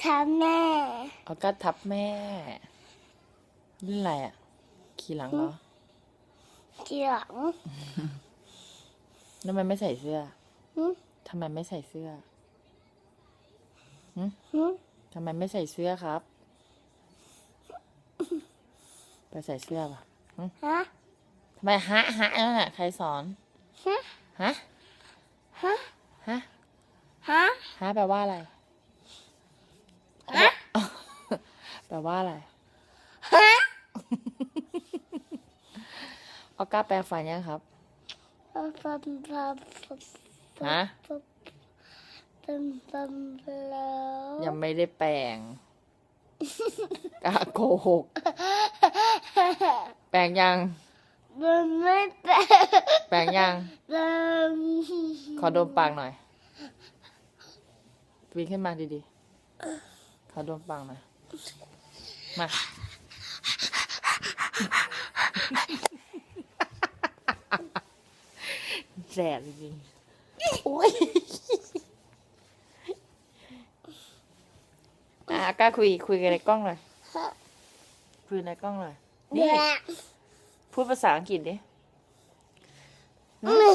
ทำแม่เอากัดทับแม่นี่อะไรอะ ขี่หลังเหรอเจียงทำไมไม่ใส่เสื้อหึทำไมไม่ใส่เสื้อหึทำไมไม่ใส่เสื้อครับ ไปใส่เสื้อป่ะฮะทำไมฮะฮะนั่นน่ะใครสอนฮะฮะฮะฮะฮะฮะแปลว่าอะไร ฮะ แปลว่าอะไรฮะเอาก้าแปลงฟันยังครับปั๊มปั๊มปั๊มปั๊มฮะปั๊มปั๊มปั๊มแล้วยังไม่ได้แปลงกล้าโกหก แปลงยังมันไม่แปลแปลงยังปั๊มขอดมปากหน่อยปีนขึ้นมาดีๆขอดมปากหน่อย มาแสบจริงๆโอ้ยอะกล้าคุยคุยกันในกล้องหน่อยคุยในกล้องหน่อยนี่เนี่ยพูดภาษาอังกฤษดิไม่